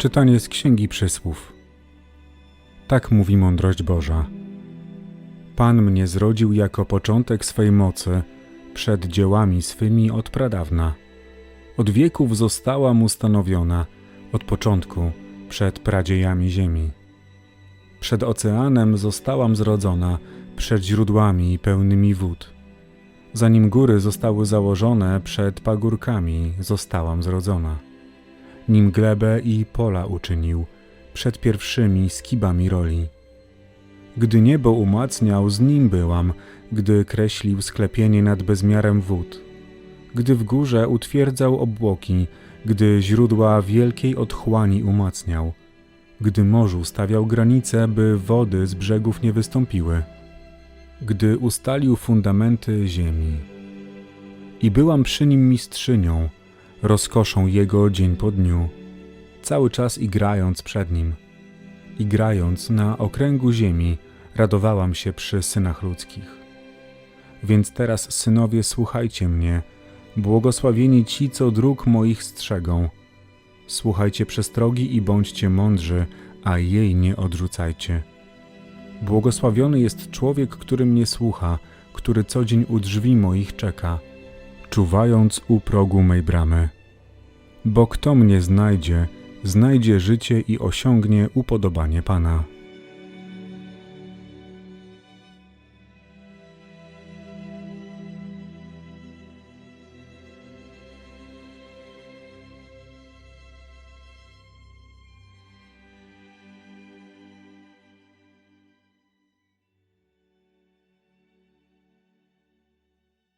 Czytanie z Księgi Przysłów. Tak mówi mądrość Boża. Pan mnie zrodził jako początek swej mocy, przed dziełami swymi od pradawna. Od wieków zostałam ustanowiona, od początku, przed pradziejami ziemi. Przed oceanem zostałam zrodzona, przed źródłami pełnymi wód. Zanim góry zostały założone, przed pagórkami zostałam zrodzona nim glebę i pola uczynił, przed pierwszymi skibami roli. Gdy niebo umacniał, z nim byłam, gdy kreślił sklepienie nad bezmiarem wód, gdy w górze utwierdzał obłoki, gdy źródła wielkiej otchłani umacniał, gdy morzu stawiał granice, by wody z brzegów nie wystąpiły, gdy ustalił fundamenty ziemi. I byłam przy nim mistrzynią, rozkoszą jego dzień po dniu, cały czas igrając przed nim. Igrając na okręgu ziemi, radowałam się przy synach ludzkich. Więc teraz, synowie, słuchajcie mnie, błogosławieni ci, co dróg moich strzegą. Słuchajcie przestrogi i bądźcie mądrzy, a jej nie odrzucajcie. Błogosławiony jest człowiek, który mnie słucha, który co dzień u drzwi moich czeka czuwając u progu mej bramy. Bo kto mnie znajdzie, znajdzie życie i osiągnie upodobanie Pana.